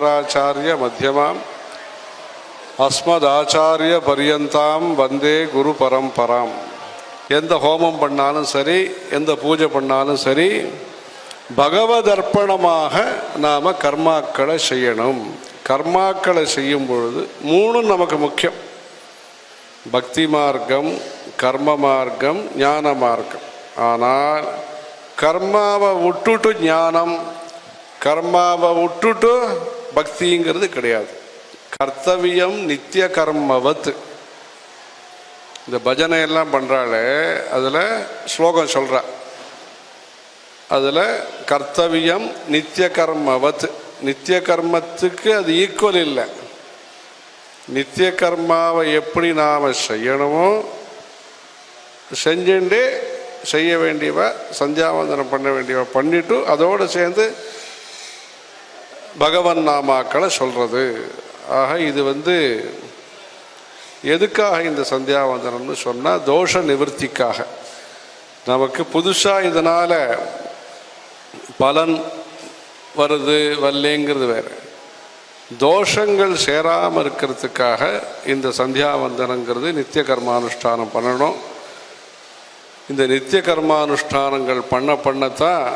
சங்கராச்சாரிய மத்தியமாம். அஸ்மதாச்சாரிய பரியந்தாம் வந்தே குரு பரம்பராம். எந்த ஹோமம் பண்ணாலும் சரி எந்த பூஜை பண்ணாலும் சரி பகவதர்ப்பணமாக நாம் கர்மாக்களை செய்யணும். கர்மாக்களை செய்யும் பொழுது மூணும் நமக்கு முக்கியம். பக்தி மார்க்கம் கர்ம மார்க்கம் ஞான மார்க்கம். ஆனால் கர்மாவை விட்டுட்டு ஞானம் கர்மாவை விட்டுட்டு பக்திங்கிறது கிடையாது. கர்த்தவியம் நித்திய கர்மவத். இந்த பஜனை எல்லாம் பண்ணுறாளே அதில் ஸ்லோகம் சொல்கிறா அதில் கர்த்தவியம் நித்திய கர்மவத். நித்திய கர்மத்துக்கு அது ஈக்குவல் இல்லை. நித்திய கர்மாவை எப்படி நாம் செய்யணுமோ செஞ்சுட்டு செய்ய வேண்டியவ சந்தியாவந்தனம் பண்ண வேண்டியவ பண்ணிவிட்டு அதோடு சேர்ந்து பகவன் நாமாக்களை சொல்கிறது ஆக இது வந்து எதுக்காக இந்த சந்தியாவந்தனம்னு சொன்னால் தோஷ நிவர்த்திக்காக. நமக்கு புதுசாக இதனால் பலன் வருது வரலேங்கிறது வேறு. தோஷங்கள் சேராமல் இருக்கிறதுக்காக இந்த சந்தியாவந்தனங்கிறது நித்திய கர்மானுஷ்டானம் பண்ணணும். இந்த நித்திய கர்மானுஷ்டானங்கள் பண்ண பண்ணத்தான்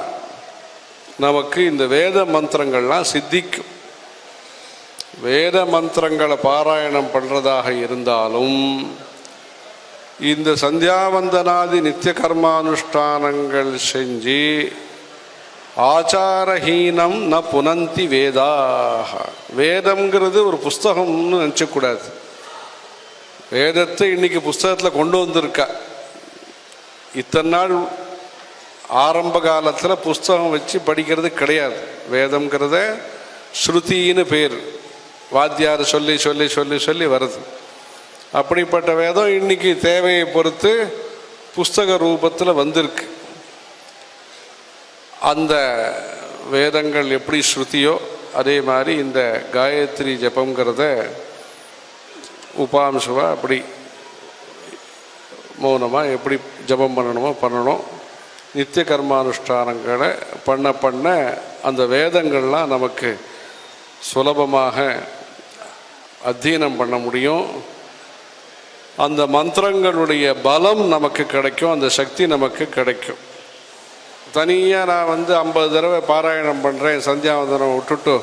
நமக்கு இந்த வேத மந்திரங்கள்லாம் சித்திக்கும். வேத மந்திரங்களை பாராயணம் பண்ணுறதாக இருந்தாலும் இந்த சந்தியாவந்தனாதி நித்திய கர்மானுஷ்டானங்கள் செஞ்சு ஆச்சாரஹீனம் ந புனந்தி வேதாக. வேதம்ங்கிறது ஒரு புஸ்தகம்னு நினச்சக்கூடாது. வேதத்தை இன்றைக்கி புஸ்தகத்தில் கொண்டு வந்திருக்கா. இத்தனை நாள் ஆரம்ப காலத்தில் புஸ்தகம் வச்சு படிக்கிறது கிடையாது. வேதம்ங்கிறத ஸ்ருதின்னு பேர். வாத்தியார் சொல்லி சொல்லி சொல்லி சொல்லி வருது. அப்படிப்பட்ட வேதம் இன்னைக்கு தேவையை பொறுத்து புஸ்தக ரூபத்தில் வந்திருக்கு. அந்த வேதங்கள் எப்படி ஸ்ருதியோ அதே மாதிரி இந்த காயத்ரி ஜபங்கிறத உபாம்சுவா அப்படி மௌனமாக எப்படி ஜபம் பண்ணணுமோ பண்ணணும். நித்திய கர்மானுஷ்டானங்களை பண்ண பண்ண அந்த வேதங்கள்லாம் நமக்கு சுலபமாக அத்தியனம் பண்ண முடியும். அந்த மந்திரங்களுடைய பலம் நமக்கு கிடைக்கும் அந்த சக்தி நமக்கு கிடைக்கும். தனியாக நான் வந்து ஐம்பது தடவை பாராயணம் பண்ணுறேன் சந்தியாவந்தனம் விட்டுட்டு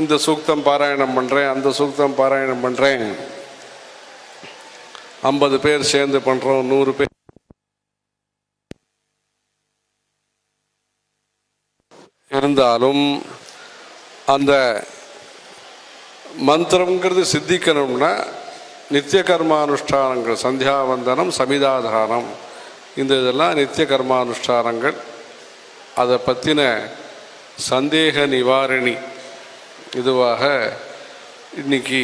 இந்த சூக்தம் பாராயணம் பண்ணுறேன் அந்த சூக்தம் பாராயணம் பண்ணுறேன் ஐம்பது பேர் சேர்ந்து பண்ணுறோம் நூறு பேர் இருந்தாலும் அந்த மந்திரங்கிறது சித்திக்கணும்னா நித்திய கர்மானுஷ்டானங்கள் சந்தியாவந்தனம் சமிதாதானம் இந்த இதெல்லாம் நித்திய கர்மானுஷ்டானங்கள் அதை பற்றின சந்தேக நிவாரணி இதுவாக இன்னைக்கு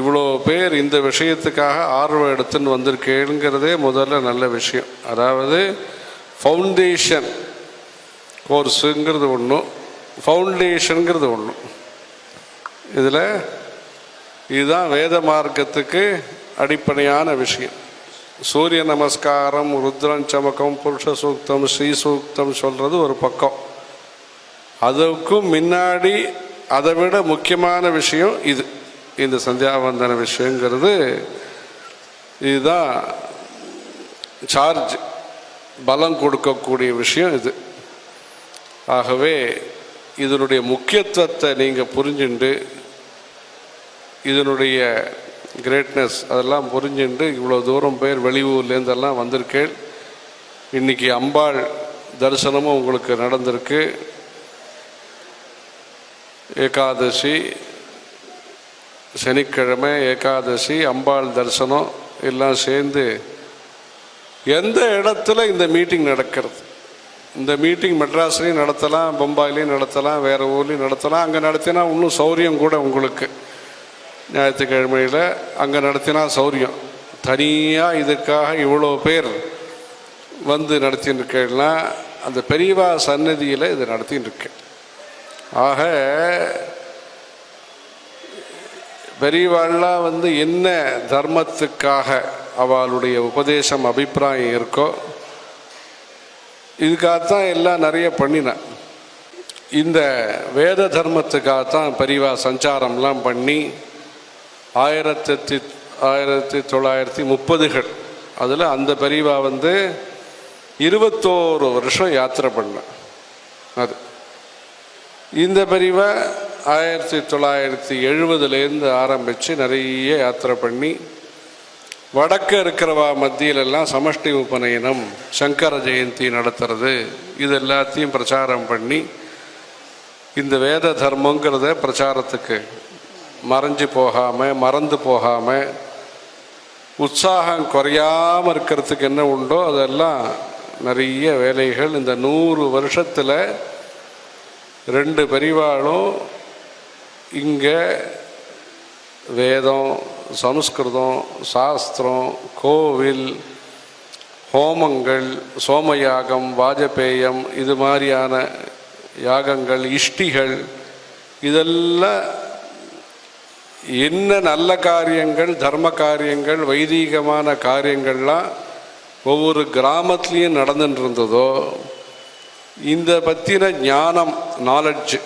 இவ்வளோ பேர் இந்த விஷயத்துக்காக ஆர்வம் எடுத்துன்னு வந்திருக்கேங்கிறதே முதல்ல நல்ல விஷயம். அதாவது ஃபவுண்டேஷன் கோர்ஸுங்கிறது ஒன்று ஃபவுண்டேஷனுங்கிறது ஒன்று இதில் இதுதான் வேத மார்க்கத்துக்கு அடிப்படையான விஷயம். சூரிய நமஸ்காரம் ருத்ரன் சமக்கம் புருஷ சூக்தம் ஸ்ரீ சூக்தம் சொல்கிறது ஒரு பக்கம். அதுக்கும் முன்னாடி அதை விட முக்கியமான விஷயம் இது. இந்த சந்தியாவந்தன விஷயங்கிறது இதுதான் சார்ஜ் பலம் கொடுக்கக்கூடிய விஷயம் இது. ஆகவே இதனுடைய முக்கியத்துவத்தை நீங்கள் புரிஞ்சுண்டு இதனுடைய கிரேட்னஸ் அதெல்லாம் புரிஞ்சுண்டு இவ்வளோ தூரம் பேர் வெளியூர்லேருந்தெல்லாம் வந்திருக்கேன் இன்னைக்கு அம்பாள் தரிசனமும் உங்களுக்கு நடந்திருக்கு. ஏகாதசி சனிக்கிழமை ஏகாதசி அம்பாள் தரிசனம் எல்லாம் சேர்ந்து எந்த இடத்துல இந்த மீட்டிங் நடக்கிறது? இந்த மீட்டிங் மெட்ராஸ்லேயும் நடத்தலாம் பம்பாயிலையும் நடத்தலாம் வேறு ஊர்லேயும் நடத்தலாம். அங்கே நடத்தினா இன்னும் சௌரியம் கூட உங்களுக்கு. ஞாயிற்றுக்கிழமையில் அங்கே நடத்தினா சௌரியம். தனியாக இதுக்காக இவ்வளோ பேர் வந்து நடத்தின்னு இருக்கேன்னா அந்த பெரியவா சன்னதியில் இது நடத்தின்னு இருக்கேன் ஆக பெரியவாள்லாம் வந்து என்ன தர்மத்துக்காக அவளுடைய உபதேசம் அபிப்பிராயம் இருக்கோ இதுக்காகத்தான் எல்லாம் நிறைய பண்ணினேன். இந்த வேத தர்மத்துக்காகத்தான் பெரியவா சஞ்சாரம்லாம் பண்ணி ஆயிரத்தி ஆயிரத்தி தொள்ளாயிரத்தி முப்பதுகள். அதில் அந்த பெரியவா வந்து இருபத்தோரு வருஷம் யாத்திரை பண்ணேன். அது. இந்த பிரிவை ஆயிரத்தி தொள்ளாயிரத்தி எழுபதுலேருந்து ஆரம்பித்து நிறைய யாத்திரை பண்ணி வடக்கு இருக்கிறவா மத்தியிலெல்லாம் சமஷ்டி உபநயனம் சங்கர ஜெயந்தி நடத்துறது. இது எல்லாத்தையும் பிரச்சாரம் பண்ணி இந்த வேத தர்மங்கிறத பிரச்சாரத்துக்கு மறைஞ்சு போகாமல் மறந்து போகாமல் உற்சாகம் குறையாமல் இருக்கிறதுக்கு என்ன உண்டோ அதெல்லாம் நிறைய வேலைகள். இந்த நூறு வருஷத்தில் ரெண்டு பெரிவாளும் இங்கே வேதம் சமஸ்கிருதம் சாஸ்திரம் கோவில் ஹோமங்கள் சோமயாகம் வாஜபேயம் இது மாதிரியான யாகங்கள் இஷ்டிகள் இதெல்லாம் என்ன நல்ல காரியங்கள் தர்ம காரியங்கள் வைதீகமான காரியங்கள்லாம் ஒவ்வொரு கிராமத்துலேயும் நடந்துட்டு இருந்ததோ இந்த பற்றின ஞானம் நாலெட்ஜு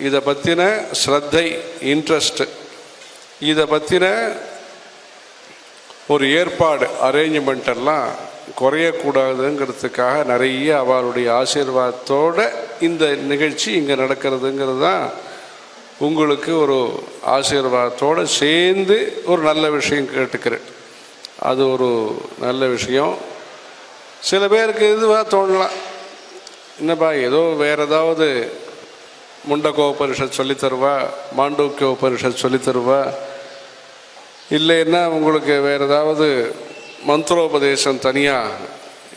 இதை பற்றின ஸ்ரத்தை இன்ட்ரெஸ்ட்டு இதை பற்றின ஒரு ஏற்பாடு அரேஞ்ச்மெண்ட் எல்லாம் குறையக்கூடாதுங்கிறதுக்காக நிறைய அவருடைய ஆசீர்வாதத்தோட இந்த நிகழ்ச்சி இங்கே நடக்கிறதுங்கிறது தான் உங்களுக்கு ஒரு ஆசீர்வாதத்தோடு சேர்ந்து ஒரு நல்ல விஷயம் கேட்டுக்கிறேன். அது ஒரு நல்ல விஷயம். சில பேருக்கு இதுவாக தோணலாம். என்னப்பா ஏதோ வேறு ஏதாவது முண்டகோபனிஷத் சொல்லித் தருவா மாண்டூக்கிய உபனிஷத் சொல்லித் தருவா இல்லைன்னா உங்களுக்கு வேறு ஏதாவது மந்திரோபதேசம் தனியாக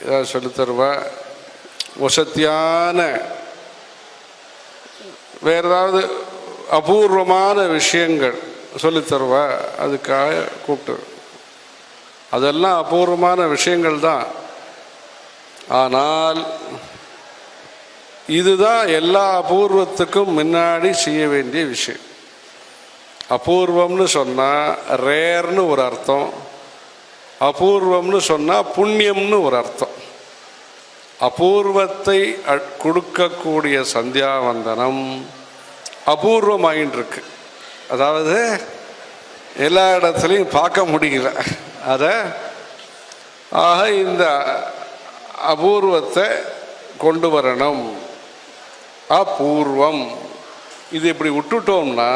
ஏதாவது சொல்லித் தருவா வசத்தியான வேறு ஏதாவது அபூர்வமான விஷயங்கள் சொல்லி தருவா அதுக்காக கூப்பிட்டு. அதெல்லாம் அபூர்வமான விஷயங்கள் தான். ஆனால் இதுதான் எல்லா அபூர்வத்துக்கும் முன்னாடி செய்ய வேண்டிய விஷயம். அபூர்வம்னு சொன்னால் ரேர்னு ஒரு அர்த்தம். அபூர்வம்னு சொன்னால் புண்ணியம்னு ஒரு அர்த்தம். அபூர்வத்தை கொடுக்கக்கூடிய சந்தியாவந்தனம் அபூர்வமாயின்ட்டுருக்கு அதாவது எல்லா இடத்துலையும் பார்க்க முடியல. அதை ஆக இந்த அபூர்வத்தை கொண்டு வரணும். அபூர்வம். இது இப்படி விட்டுட்டோம்னா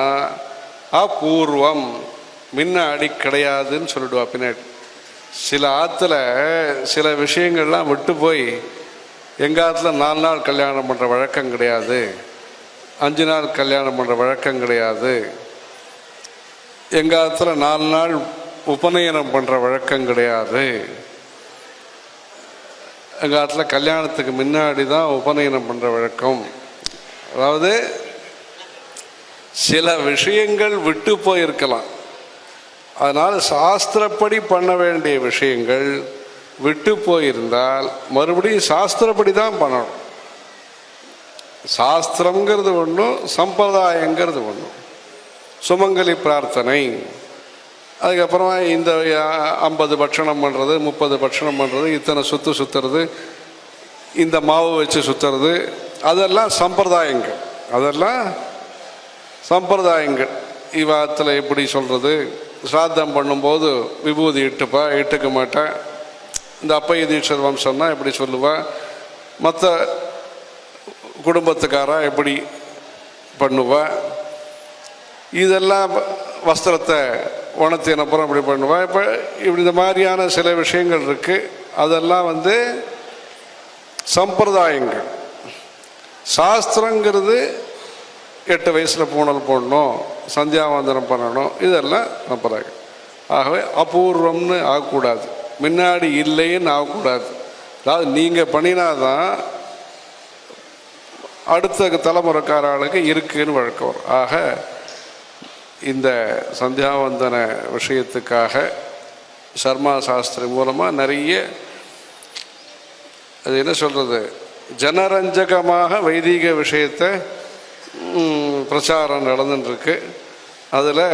அபூர்வம் முன்னாடி கிடையாதுன்னு சொல்லிடுவா பின்னாடி. சில ஆற்றுல சில விஷயங்கள்லாம் விட்டு போய் எங்கள் ஆற்றுல நாலு நாள் கல்யாணம் பண்ணுற வழக்கம் கிடையாது. அஞ்சு நாள் கல்யாணம் பண்ணுற வழக்கம் கிடையாது. எங்கள் ஆற்றுல நாலு நாள் உபநயனம் பண்ணுற வழக்கம் கிடையாது. எங்கள் ஆற்றுல கல்யாணத்துக்கு முன்னாடி தான் உபநயனம் பண்ணுற வழக்கம். அதாவது சில விஷயங்கள் விட்டு போயிருக்கலாம். அதனால் சாஸ்திரப்படி பண்ண வேண்டிய விஷயங்கள் விட்டு போயிருந்தால் மறுபடியும் சாஸ்திரப்படி தான் பண்ணணும். சாஸ்திரங்கிறது ஒன்றும் சம்பிரதாயங்கிறது ஒன்றும் சுமங்கலி பிரார்த்தனை அதுக்கப்புறமா இந்த ஐம்பது பட்சணம் பண்ணுறது முப்பது பட்சணம் பண்ணுறது இத்தனை சுற்று சுற்றுறது இந்த மாவு வச்சு சுற்றுறது அதெல்லாம் சம்பிரதாயங்கள். அதெல்லாம் சம்பிரதாயங்கள். இவாத்தில் எப்படி சொல்கிறது சிராத்தம் பண்ணும்போது விபூதி இட்டுப்பா இட்டுக்க மாட்டேன். இந்த அப்பைய தீட்சர் வம்சம்னா எப்படி சொல்லுவேன் மற்ற குடும்பத்துக்காரா எப்படி பண்ணுவேன் இதெல்லாம் வஸ்திரத்தை உணர்த்தின அப்புறம் இப்படி பண்ணுவேன் இப்போ இப்படி இந்த மாதிரியான சில விஷயங்கள் இருக்குது அதெல்லாம் வந்து சம்பிரதாயங்கள். சாஸ்திரங்கிறது எட்டு வயசில் பூணல் போடணும் சந்தியாவந்தனம் பண்ணணும் இதெல்லாம் நம்புறாங்க ஆகவே அபூர்வம்னு ஆகக்கூடாது. முன்னாடி இல்லைன்னு ஆகக்கூடாது. அதாவது நீங்கள் பண்ணினாதான் அடுத்த தலைமுறைக்கார ஆளுக்கு இருக்குன்னு வழக்கம் வரும். ஆக இந்த சந்தியாவந்தன விஷயத்துக்காக சர்மா சாஸ்திரி மூலமாக நிறைய அது என்ன சொல்கிறது ஜனரஞ்சகமாக வைதீக விஷயத்தை பிரச்சாரம் நடந்துட்டுருக்கு. அதில்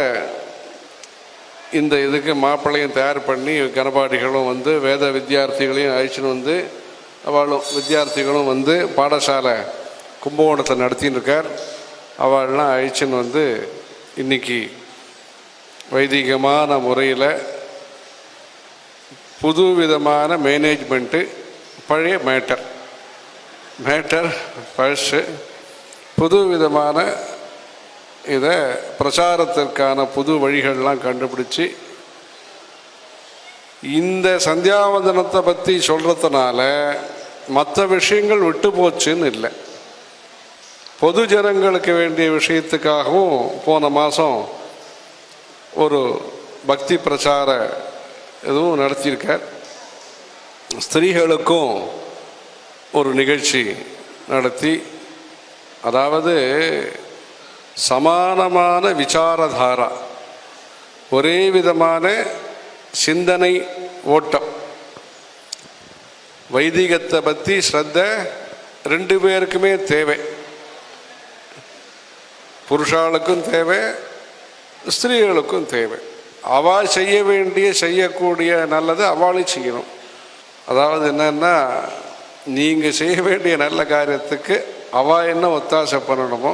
இந்த இதுக்கு மாப்பிள்ளையும் தயார் பண்ணி கனபாடிகளும் வந்து வேத வித்தியார்த்திகளையும் அழைச்சின்னு வந்து அவளும் வித்தியார்த்திகளும் வந்து பாடசாலை கும்பகோணத்தை நடத்தின்னு இருக்கார் அவள்லாம் அழிச்சுன்னு வந்து இன்னைக்கு வைதிகமான முறையில் புது விதமான மேனேஜ்மெண்ட்டு பழைய மேட்டர் மேட்டர் பழசு புது விதமான இதை பிரச்சாரத்திற்கான புது வழிகள்லாம் கண்டுபிடிச்சி இந்த சந்தியாவந்தனத்தை பற்றி சொல்கிறதுனால மற்ற விஷயங்கள் விட்டு போச்சுன்னு இல்லை. பொது ஜனங்களுக்கு வேண்டிய விஷயத்துக்காகவும் போன மாதம் ஒரு பக்தி பிரச்சார இதுவும் நடத்தியிருக்கார். ஸ்திரீகளுக்கும் ஒரு நிகழ்ச்சி நடத்தி அதாவது சமானமான விசாரதாரா ஒரே விதமான சிந்தனை ஓட்டம். வைதிகத்தை பற்றி ஸ்ரத்த ரெண்டு பேருக்குமே தேவை. புருஷாளுக்கும் தேவை ஸ்திரீகளுக்கும் தேவை. அவள் செய்ய வேண்டிய செய்யக்கூடிய நல்லது அவளும் செய்யணும். அதாவது என்னென்னா நீங்கள் செய்ய வேண்டிய நல்ல காரியத்துக்கு அவள் என்ன ஒத்தாசை பண்ணணுமோ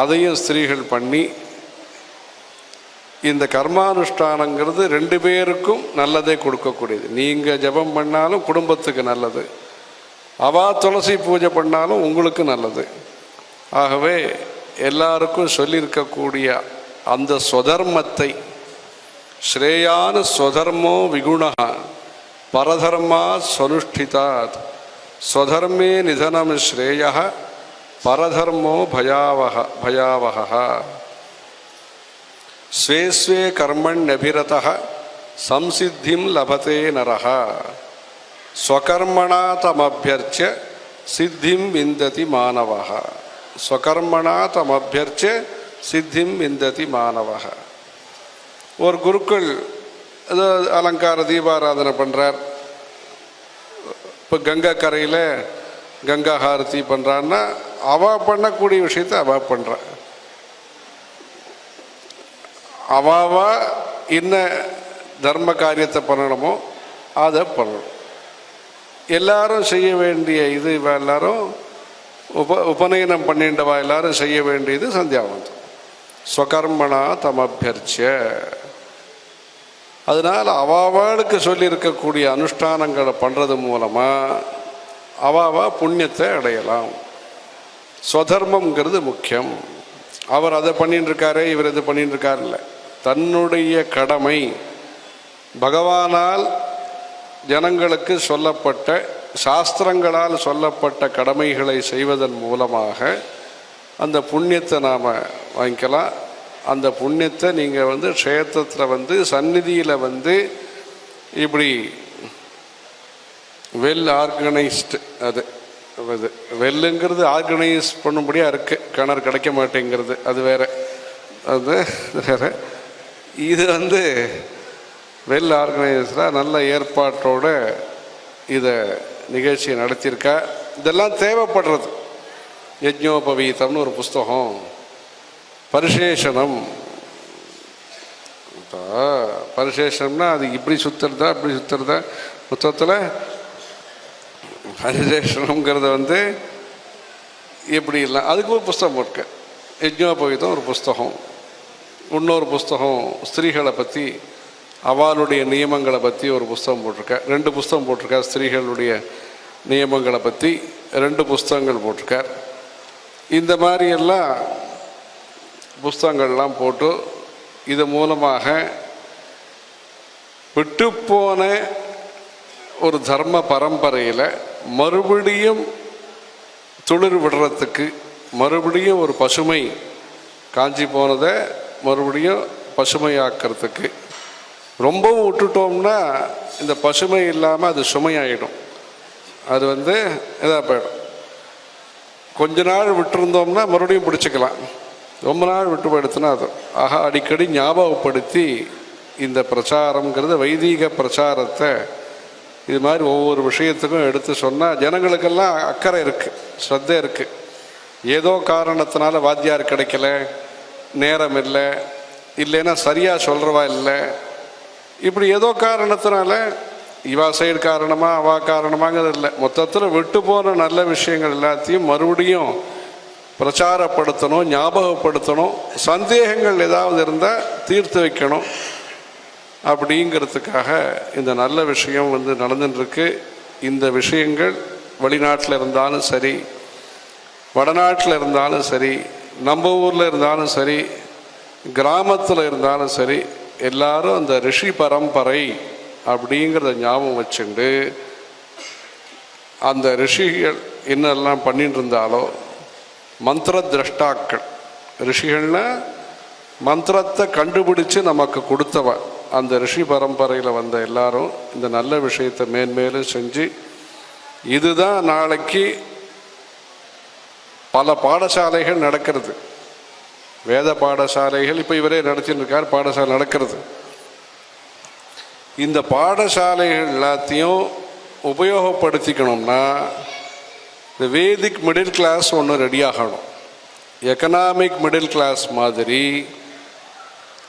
அதையும் ஸ்திரீகள் பண்ணி இந்த கர்மானுஷ்டானங்கிறது ரெண்டு பேருக்கும் நல்லதே கொடுக்கக்கூடியது. நீங்கள் ஜெபம் பண்ணாலும் குடும்பத்துக்கு நல்லது. அவா துளசி பூஜை பண்ணாலும் உங்களுக்கு நல்லது. ஆகவே எல்லாருக்கும் சொல்லியிருக்கக்கூடிய அந்த ஸ்வதர்மத்தை ஸ்ரேயான ஸ்வதர்மோ விகுணா பரதர்மா ஸ்வனுஷ்டிதாத் ஸ்வதர்மே நிதனம் ஸ்ரேய பரதர்மோ பயாவக பயாவக ஸ்வே ஸ்வே கர்மண்யபிரத சம்சித்திம் லபதே நரः ஸ்வகர்மணா தமபியர்ச்சிய சித்திம் விந்ததி மாணவः ஸ்வகர்மணா தமபியர்ச்சிய சித்திம் விந்ததி மாணவः ஒரு குருக்கள் ஏதோ அலங்கார தீபாராதனை பண்ணுறார் இப்போ கங்கா கரையில் கங்கா ஹாரதி பண்ணுறான்னா அவள் பண்ணக்கூடிய விஷயத்தை அவள் பண்ணுறா அவாவா என்ன தர்ம காரியத்தை பண்ணணுமோ அதை பண்ணணும். எல்லாரும் செய்ய வேண்டிய இது எல்லாரும் உப உபநயனம் பண்ணிண்டவா எல்லாரும் செய்ய வேண்டியது சந்தியாவந்தம். ஸ்வகர்மணா தமபியர்ச்சிய அதனால் அவாவாளுக்கு சொல்லியிருக்கக்கூடிய அனுஷ்டானங்களை பண்ணுறது மூலமாக அவாவா புண்ணியத்தை அடையலாம். ஸ்வதர்மங்கிறது முக்கியம். அவர் அதை பண்ணிட்டு இருக்காரு இவர் இது பண்ணிட்டு இல்லை. தன்னுடைய கடமை. பகவானால் ஜனங்களுக்கு சொல்லப்பட்ட சாஸ்திரங்களால் சொல்லப்பட்ட கடமைகளை செய்வதன் மூலமாக அந்த புண்ணியத்தை நாம் வாங்கிக்கலாம். அந்த புண்ணியத்தை நீங்கள் வந்து க்ஷேத்திரத்தில் வந்து சந்நிதியில் வந்து இப்படி வெல் ஆர்கனைஸ்டு அது அது வெல்லுங்கிறது ஆர்கனைஸ் பண்ணும்படியாக இருக்குது கிணறு கிடைக்க மாட்டேங்கிறது. அது வேற. அது வேறு. இது வந்து வெல் ஆர்கனைஸ்டாக நல்ல ஏற்பாட்டோட இதை நிகழ்ச்சியை நடத்தியிருக்கா. இதெல்லாம் தேவைப்படுறது. யஜ்ஞோபவீதம்னு ஒரு புஸ்தகம். பரிசேஷனம் இப்போ பரிசேஷனம்னா அது இப்படி சுற்றுறதா இப்படி சுற்றுறதா மொத்தத்தில் பரிசேஷனம்ங்கிறத வந்து எப்படி இல்லை அதுக்கு ஒரு புஸ்தகம் இருக்கு. யஜ்ஞோபகிதம் ஒரு புஸ்தகம். இன்னொரு புஸ்தகம் ஸ்திரீகளை பற்றி அவளுடைய நியமங்களை பற்றி ஒரு புஸ்தகம் போட்டிருக்கா. ரெண்டு புஸ்தகம் போட்டிருக்கா ஸ்திரீகளுடைய நியமங்களை பற்றி ரெண்டு புஸ்தகங்கள் போட்டிருக்கார். இந்த மாதிரியெல்லாம் புஸ்தகங்கள்லாம் போட்டு இது மூலமாக விட்டுப்போன ஒரு தர்ம பரம்பரையில் மறுபடியும் துளிர் விடுறதுக்கு மறுபடியும் ஒரு பசுமை காஞ்சி போனதை மறுபடியும் பசுமையாக்கிறதுக்கு. ரொம்பவும் விட்டுட்டோம்னா இந்த பசுமை இல்லாமல் அது சுமையாயிடும். அது வந்து இதாக போயிடும். கொஞ்ச நாள் விட்டுருந்தோம்னா மறுபடியும் பிடிச்சிக்கலாம். ரொம்ப நாள் விட்டு அது. ஆக அடிக்கடி ஞாபகப்படுத்தி இந்த பிரச்சாரம்ங்கிறது வைதீக பிரச்சாரத்தை இது மாதிரி ஒவ்வொரு விஷயத்துக்கும் எடுத்து சொன்னால் ஜனங்களுக்கெல்லாம் அக்கறை இருக்குது ஸ்ரத்தை இருக்குது ஏதோ காரணத்தினால வாத்தியார் கிடைக்கல நேரம் இல்லை இல்லைன்னா சரியாக சொல்கிறவா இல்லை. இப்படி ஏதோ காரணத்தினால இவா சைடு காரணமாக அவா காரணமாங்கிறது இல்லை. மொத்தத்தில் விட்டு போன நல்ல விஷயங்கள் எல்லாத்தையும் மறுபடியும் பிரச்சாரப்படுத்தணும் ஞாபகப்படுத்தணும் சந்தேகங்கள் ஏதாவது இருந்தால் தீர்த்து வைக்கணும். அப்படிங்கிறதுக்காக இந்த நல்ல விஷயம் வந்து நடந்துட்டுருக்கு. இந்த விஷயங்கள் வெளிநாட்டில் இருந்தாலும் சரி வடநாட்டில் இருந்தாலும் சரி நம்ம ஊரில் இருந்தாலும் சரி கிராமத்தில் இருந்தாலும் சரி எல்லாரும் அந்த ரிஷி பரம்பரை அப்படிங்கிறத ஞாபகம் வச்சுண்டு அந்த ரிஷிகள் என்னெல்லாம் பண்ணிட்டு இருந்தாலோ மந்திர திரஷ்டாக்கள் ரிஷிகள்னா மந்திரத்தை கண்டுபிடிச்சு நமக்கு கொடுத்தவ. அந்த ரிஷி பரம்பரையில் வந்த எல்லாரும் இந்த நல்ல விஷயத்தை மேன்மேலும் செஞ்சு இதுதான் நாளைக்கு பல பாடசாலைகள் நடக்கிறது. வேத பாடசாலைகள் இப்போ இவரே நடத்தின்னு இருக்கார் பாடசாலை நடக்கிறது. இந்த பாடசாலைகள் எல்லாத்தையும் உபயோகப்படுத்திக்கணும்னா இந்த வேதிக் மிடில் கிளாஸ் ஒன்று ரெடி ஆகணும். எக்கனாமிக் மிடில் கிளாஸ் மாதிரி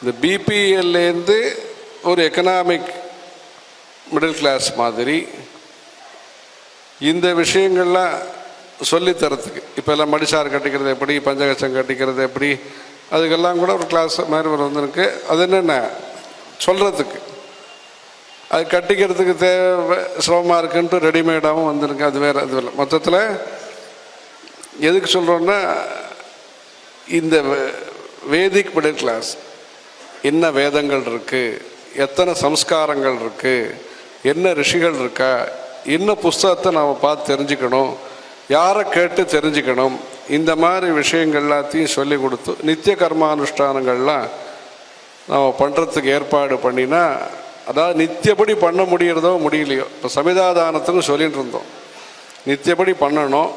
இந்த பிபிஎல்லேருந்து ஒரு எக்கனாமிக் மிடில் கிளாஸ் மாதிரி இந்த விஷயங்கள்லாம் சொல்லித்தரத்துக்கு இப்போ எல்லாம் மடிசார் கட்டிக்கிறது எப்படி பஞ்சகச்சம் கட்டிக்கிறது எப்படி அதுக்கெல்லாம் கூட ஒரு கிளாஸ் மாதிரி ஒரு வந்திருக்கு அது என்னென்ன? சொல்கிறதுக்கு அது கட்டிக்கிறதுக்கு தேவை சிரமமாக இருக்குன்ட்டு ரெடிமேடாகவும் வந்திருக்கு. அது வேறு அது இல்லை மொத்தத்தில் எதுக்கு சொல்கிறோன்னா இந்த வே- வேதிக் மிடில் கிளாஸ் என்ன வேதங்கள் இருக்குது எத்தனை சம்ஸ்காரங்கள் இருக்குது என்ன ரிஷிகள் இருக்கா என்ன புஸ்தகத்தை நாம் பார்த்து தெரிஞ்சுக்கணும் யாரை கேட்டு தெரிஞ்சுக்கணும் இந்த மாதிரி விஷயங்கள் எல்லாத்தையும் சொல்லி கொடுத்து நித்திய கர்மானுஷ்டானங்கள்லாம் நம்ம பண்ணுறதுக்கு ஏற்பாடு பண்ணினா அதாவது நித்தியப்படி பண்ண முடியிறதோ முடியலையோ. இப்போ சமிதாதானத்துக்கு சொல்லிகிட்டு இருந்தோம். நித்தியப்படி பண்ணணும்.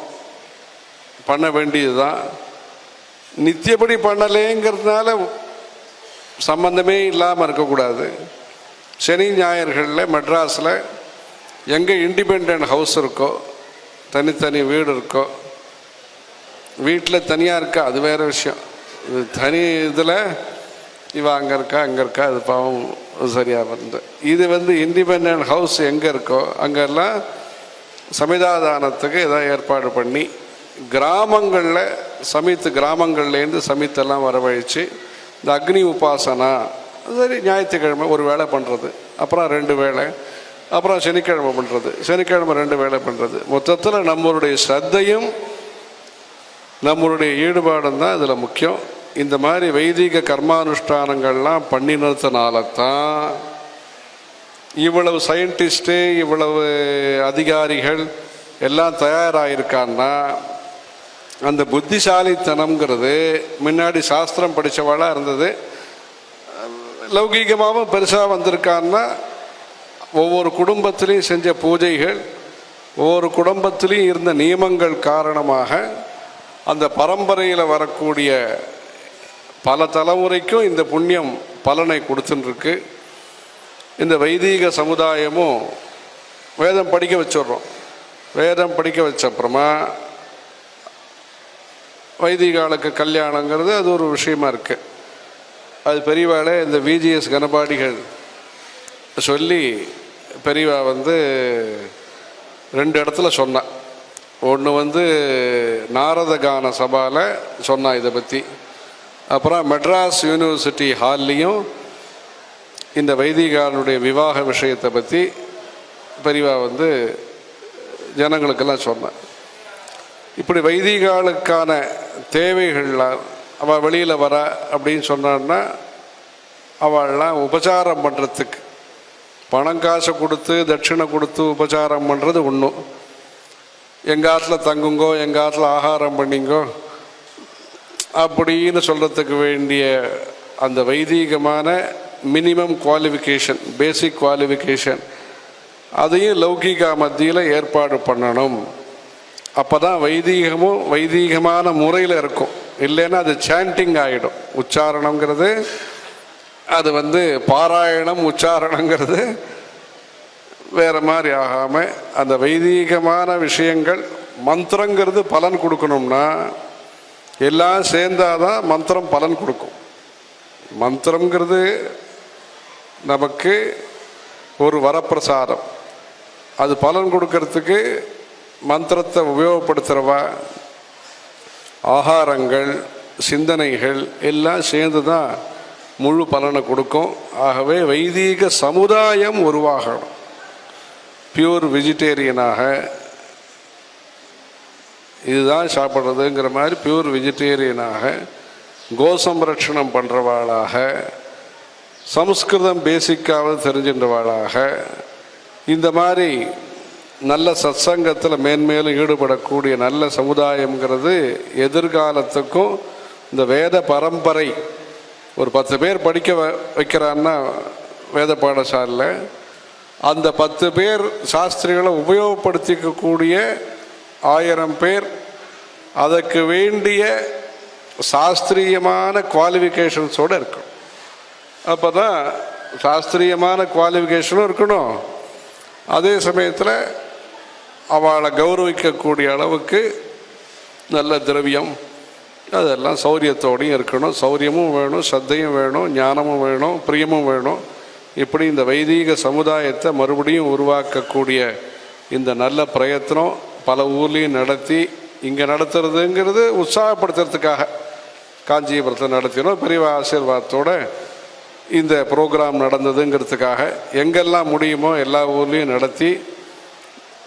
பண்ண வேண்டியது தான் நித்தியப்படி பண்ணலேங்கிறதுனால சம்பந்தமே இல்லாமல் இருக்கக்கூடாது. சனி ஞாயிற்களில் மெட்ராஸில் எங்கே இண்டிபெண்ட் ஹவுஸ் இருக்கோ தனித்தனி வீடு இருக்கோ வீட்டில் தனியாக இருக்கா அது வேறு விஷயம். இது தனி இதில் இவள் அங்கே இருக்கா அங்கே இருக்கா அது பாவம். சரியாக வந்து இது வந்து இண்டிபெண்ட் ஹவுஸ் எங்கே இருக்கோ அங்கெல்லாம் சமிதாதானத்துக்கு எதாவது ஏற்பாடு பண்ணி கிராமங்களில் சமித்து கிராமங்கள்லேருந்து சமித்தெல்லாம் வரவழைச்சு இந்த அக்னி உபாசனா சரி ஞாயிற்றுக்கிழமை ஒரு வேலை பண்ணுறது அப்புறம் ரெண்டு வேலை அப்புறம் சனிக்கிழமை பண்ணுறது சனிக்கிழமை ரெண்டு வேலை பண்ணுறது மொத்தத்தில் நம்மளுடைய ஸ்ரத்தையும் நம்மளுடைய ஈடுபாடும் தான் இதில் முக்கியம். இந்த மாதிரி வைதிக கர்மானுஷ்டானங்கள்லாம் பண்ணினதுனால தான் இவ்வளவு சயின்டிஸ்ட்டு இவ்வளவு அதிகாரிகள் எல்லாம் தயாராகிருக்கான்னா அந்த புத்திசாலித்தனம்ங்கிறது முன்னாடி சாஸ்திரம் படித்தவளாக இருந்தது. லௌகீகமாகவும் பெருசாக வந்திருக்கான்னா ஒவ்வொரு குடும்பத்திலையும் செஞ்ச பூஜைகள் ஒவ்வொரு குடும்பத்திலையும் இருந்த நியமங்கள் காரணமாக அந்த பரம்பரையில் வரக்கூடிய பல தலைமுறைக்கும் இந்த புண்ணியம் பலனை கொடுத்துட்டுருக்கு இந்த வைதீக சமுதாயமும் வேதம் படிக்க வச்சிடுறோம். வேதம் படிக்க வச்ச அப்புறமா வைதிகாலுக்கு கல்யாணங்கிறது அது ஒரு விஷயமா இருக்குது அது பெரியவாளே இந்த விஜிஎஸ் கனபாடிகள் சொல்லி பெரியவா வந்து ரெண்டு இடத்துல சொன்னான் ஒன்று வந்து நாரத கான சபாவில் சொன்னான் இதை பற்றி அப்புறம் மெட்ராஸ் யூனிவர்சிட்டி ஹால்லையும் இந்த வைதிகாரனுடைய விவாக விஷயத்தை பற்றி பெரிவாக வந்து ஜனங்களுக்கெல்லாம் சொன்னேன் இப்படி வைதிகாலுக்கான தேவைகள்லாம் அவள் வெளியில் வர அப்படின்னு சொன்னான்னா அவள்லாம் உபச்சாரம் பண்ணுறதுக்கு பணம் காசை கொடுத்து தட்சிணை கொடுத்து உபச்சாரம் பண்ணுறது ஒன்றும் எங்கள் ஆற்றில் தங்குங்கோ எங்கள் ஆற்றில் ஆகாரம் பண்ணிங்கோ அப்படின்னு சொல்கிறதுக்கு வேண்டிய அந்த வைதீகமான மினிமம் குவாலிஃபிகேஷன் பேசிக் குவாலிஃபிகேஷன் அதையும் லௌகிகா மத்தியில் ஏற்பாடு பண்ணணும். அப்போ தான் வைதீகமும் வைதீகமான முறையில் இருக்கும். இல்லைன்னா அது சாண்டிங் ஆகிடும் உச்சாரணங்கிறது அது வந்து பாராயணம் உச்சாரணங்கிறது வேறு மாதிரி ஆகாமல் அந்த வைதீகமான விஷயங்கள் மந்திரங்கிறது பலன் கொடுக்கணும்னா எல்லாம் சேர்ந்தாதான் மந்திரம் பலன் கொடுக்கும். மந்திரங்கிறது நமக்கு ஒரு வரப்பிரசாதம். அது பலன் கொடுக்கறதுக்கு மந்திரத்தை உபயோகப்படுத்துகிறவா ஆகாரங்கள் சிந்தனைகள் எல்லாம் சேர்ந்து தான் முழு பலனை கொடுக்கும். ஆகவே வைதீக சமுதாயம் உருவாகணும். பியூர் வெஜிடேரியனாக இதுதான் சாப்பிட்றதுங்கிற மாதிரி பியூர் வெஜிடேரியனாக கோசம்ரட்சணம் பண்ணுறவாளாக சம்ஸ்கிருதம் பேசிக்காவது தெரிஞ்சின்றவாளாக இந்த மாதிரி நல்ல சத்சங்கத்தில் மேன்மேலும் ஈடுபடக்கூடிய நல்ல சமுதாயங்கிறது எதிர்காலத்துக்கும் இந்த வேத பரம்பரை ஒரு பத்து பேர் படிக்க வ- வைக்கிறான்னா வேத பாடசாலையில் அந்த பத்து பேர் சாஸ்திரிகளை உபயோகப்படுத்திக்கக்கூடிய ஆயிரம் பேர். அதற்கு வேண்டிய சாஸ்திரியமான குவாலிஃபிகேஷன்ஸோடு இருக்கும் அப்போ தான் சாஸ்திரியமான குவாலிஃபிகேஷனும் இருக்கணும். அதே சமயத்தில் அவளை கௌரவிக்கக்கூடிய அளவுக்கு நல்ல திரவியம் அதெல்லாம் சௌரியத்தோடையும் இருக்கணும். சௌரியமும் வேணும் சத்தையும் வேணும் ஞானமும் வேணும் பிரியமும் வேணும். இப்படி இந்த வைதீக சமுதாயத்தை மறுபடியும் உருவாக்கக்கூடிய இந்த நல்ல பிரயத்தனம் பல ஊர்லேயும் நடத்தி இங்கே நடத்துறதுங்கிறது உற்சாகப்படுத்துறதுக்காக காஞ்சிபுரத்தில் நடத்தினோம். பெரிய ஆசீர்வாதத்தோட இந்த ப்ரோக்ராம் நடந்ததுங்கிறதுக்காக எங்கெல்லாம் முடியுமோ எல்லா ஊர்லேயும் நடத்தி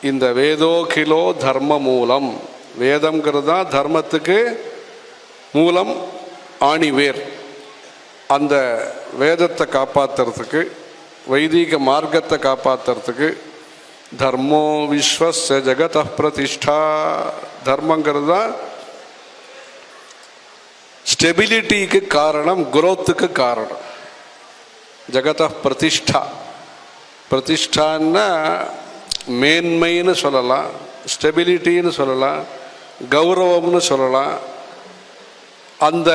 இந்த வேதோ கிலோ தர்ம மூலம். வேதம்ங்கிறது தான் தர்மத்துக்கு மூலம் ஆணிவேர். அந்த வேதத்தை காப்பாற்றுறதுக்கு வைதீக மார்க்கத்தை காப்பாற்றுறதுக்கு தர்மோ விஸ்வச ஜெகத பிரதிஷ்டா. தர்மங்கிறது தான் ஸ்டெபிலிட்டிக்கு காரணம் குரோத்துக்கு காரணம். ஜெகத பிரதிஷ்டா. பிரதிஷ்டான்னா மேன்மைன்னு சொல்லலாம் ஸ்டெபிலிட்டின்னு சொல்லலாம் கௌரவம்னு சொல்லலாம். அந்த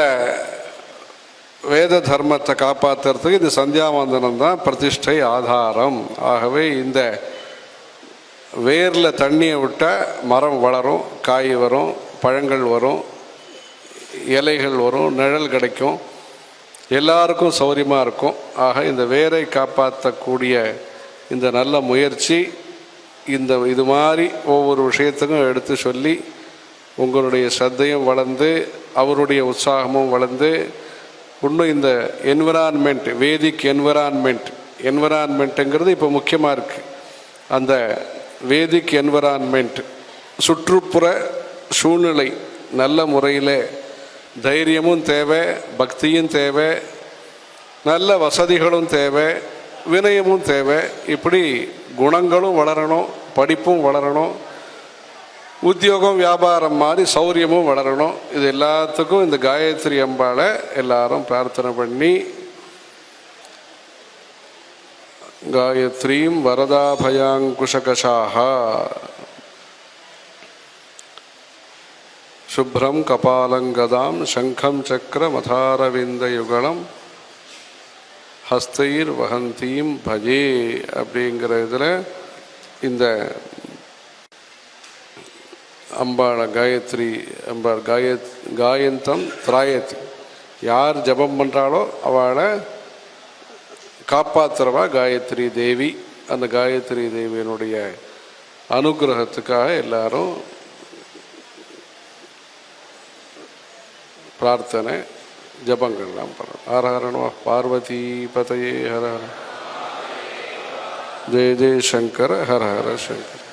வேத தர்மத்தை காப்பாற்றுறதுக்கு இந்த சந்தியாவந்தனம் தான் பிரதிஷ்டை ஆதாரம். ஆகவே இந்த வேரில் தண்ணியை விட்டால் மரம் வளரும் காய் வரும் பழங்கள் வரும் இலைகள் வரும் நிழல் கிடைக்கும். எல்லாருக்கும் சௌரியமாக இருக்கும். ஆக இந்த வேரை காப்பாற்றக்கூடிய இந்த நல்ல முயற்சி இந்த இது மாதிரி ஒவ்வொரு விஷயத்துக்கும் எடுத்து சொல்லி உங்களுடைய சத்தையும் வளர்ந்து அவருடைய உற்சாகமும் வளர்ந்து இன்னும் இந்த என்விரான்மெண்ட் வேதிக் என்விரான்மெண்ட் என்விரான்மெண்ட்டுங்கிறது இப்போ முக்கியமாக இருக்குது அந்த வேதிக் என்விரான்மெண்ட் சுற்றுப்புற சூழ்நிலை நல்ல முறையில் தைரியமும் தேவை பக்தியும் தேவை நல்ல வசதிகளும் தேவை வினயமும் தேவை. இப்படி குணங்களும் வளரணும் படிப்பும் வளரணும் உத்தியோகம் வியாபாரம் மாதிரி சௌரியமும் வளரணும். இது எல்லாத்துக்கும் இந்த காயத்ரி அம்பாளை எல்லாரும் பிரார்த்தனை பண்ணி காயத்ரீம் வரதாபயாங்குஷகஷாக சுப்ரம் கபாலங்கதாம் சங்கம் சக்கரமதாரவிந்தயுகலம் ஹஸ்தைர் வகந்தீம் பஜே அப்படிங்கிற இதில் இந்த அம்பாள காயத்ரி அம்பாள் காய காயந்தம் திராயத்தி யார் ஜபம் பண்ணுறாளோ அவளை காப்பாத்துறவா காயத்ரி தேவி அந்த காயத்ரி தேவியினுடைய அனுகிரகத்துக்காக எல்லாரும் பிரார்த்தனை ஜபங்கள்லாம் பண்ணணும் ஹர ஹரணோ பார்வதி பதையே ஹர ஹர ஜெய ஜெய சங்கர ஹர ஹர சங்கர்